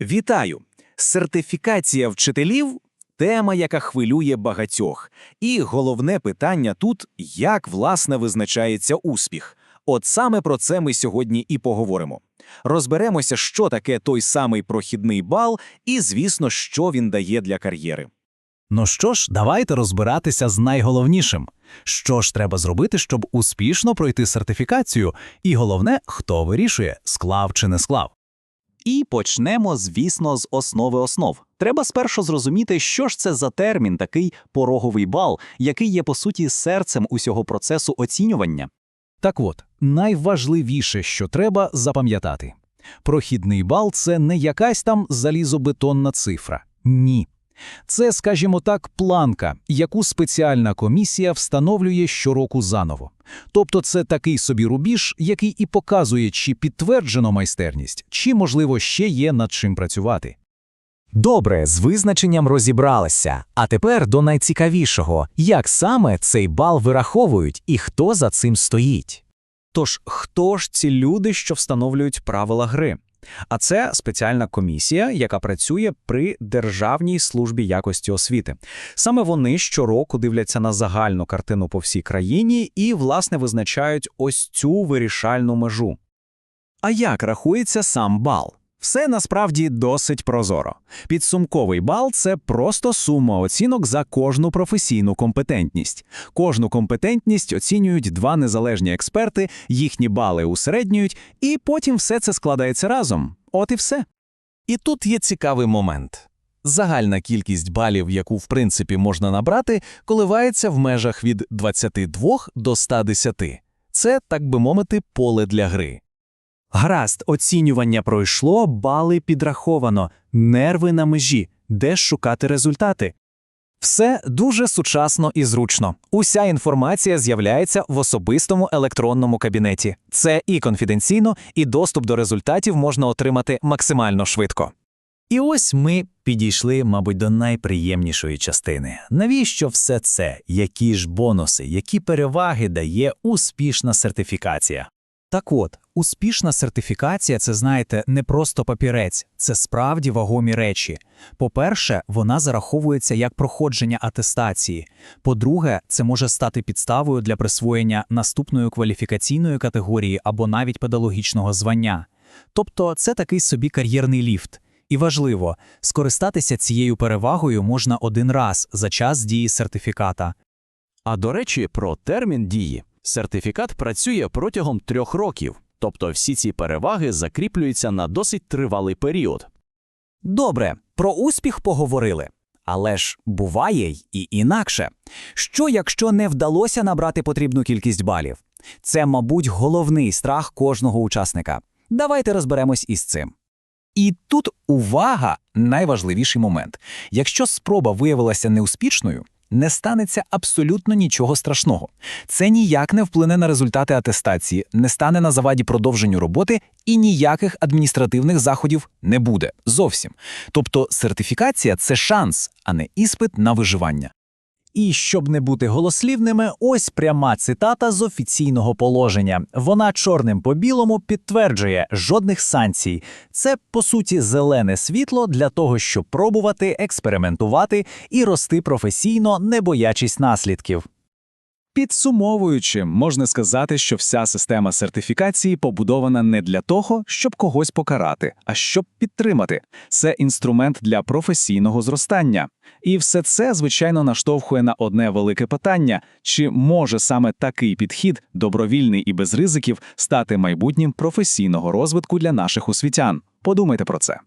Вітаю! Сертифікація вчителів тема, яка хвилює багатьох. І головне питання тут як власне визначається успіх. От саме про це ми сьогодні і поговоримо. Розберемося, що таке той самий прохідний бал, і, звісно, що він дає для кар'єри. Ну що ж, давайте розбиратися з найголовнішим. Що ж треба зробити, щоб успішно пройти сертифікацію? І головне, хто вирішує, склав чи не склав. І почнемо, звісно, з основи основ. Треба спершу зрозуміти, що ж це за термін, такий пороговий бал, який є по суті серцем усього процесу оцінювання. Так от, найважливіше, що треба запам'ятати. Прохідний бал – це не якась там залізобетонна цифра. Ні. Це, скажімо так, планка, яку спеціальна комісія встановлює щороку заново. Тобто це такий собі рубіж, який і показує, чи підтверджено майстерність, чи, можливо, ще є над чим працювати. Добре, з визначенням розібралися. А тепер до найцікавішого, як саме цей бал вираховують і хто за цим стоїть. Тож, хто ж ці люди, що встановлюють правила гри? А це спеціальна комісія, яка працює при Державній службі якості освіти. Саме вони щороку дивляться на загальну картину по всій країні і, власне, визначають ось цю вирішальну межу. А як рахується сам бал? Все насправді досить прозоро. Підсумковий бал це просто сума оцінок за кожну професійну компетентність. Кожну компетентність оцінюють два незалежні експерти, їхні бали усереднюють, і потім все це складається разом. От і все. І тут є цікавий момент. Загальна кількість балів, яку в принципі можна набрати, коливається в межах від 22 до 110. Це, так би мовити, поле для гри. Гаразд, оцінювання пройшло, бали підраховано, нерви на межі, де шукати результати. Все дуже сучасно і зручно. Уся інформація з'являється в особистому електронному кабінеті. Це і конфіденційно, і доступ до результатів можна отримати максимально швидко. І ось ми підійшли, мабуть, до найприємнішої частини. Навіщо все це? Які ж бонуси, які переваги дає успішна сертифікація? Так от, успішна сертифікація це, знаєте, не просто папірець, це справді вагомі речі. По-перше, вона зараховується як проходження атестації. По-друге, це може стати підставою для присвоєння наступної кваліфікаційної категорії або навіть педагогічного звання. Тобто це такий собі кар'єрний ліфт. І важливо, скористатися цією перевагою можна один раз за час дії сертифіката. А до речі, про термін дії. Сертифікат працює протягом трьох років, тобто всі ці переваги закріплюються на досить тривалий період. Добре, про успіх поговорили. Але ж буває й і інакше. Що, якщо не вдалося набрати потрібну кількість балів? Це, мабуть, головний страх кожного учасника. Давайте розберемось із цим. І тут увага найважливіший момент. Якщо спроба виявилася неуспішною, не станеться абсолютно нічого страшного. Це ніяк не вплине на результати атестації, не стане на заваді продовженню роботи і ніяких адміністративних заходів не буде зовсім. Тобто сертифікація це шанс, а не іспит на виживання. І щоб не бути голослівними, ось пряма цитата з офіційного положення. Вона чорним по білому підтверджує жодних санкцій. Це по суті зелене світло для того, щоб пробувати, експериментувати і рости професійно, не боячись наслідків. Підсумовуючи, можна сказати, що вся система сертифікації побудована не для того, щоб когось покарати, а щоб підтримати. Це інструмент для професійного зростання. І все це, звичайно, наштовхує на одне велике питання: чи може саме такий підхід, добровільний і без ризиків, стати майбутнім професійного розвитку для наших освітян? Подумайте про це.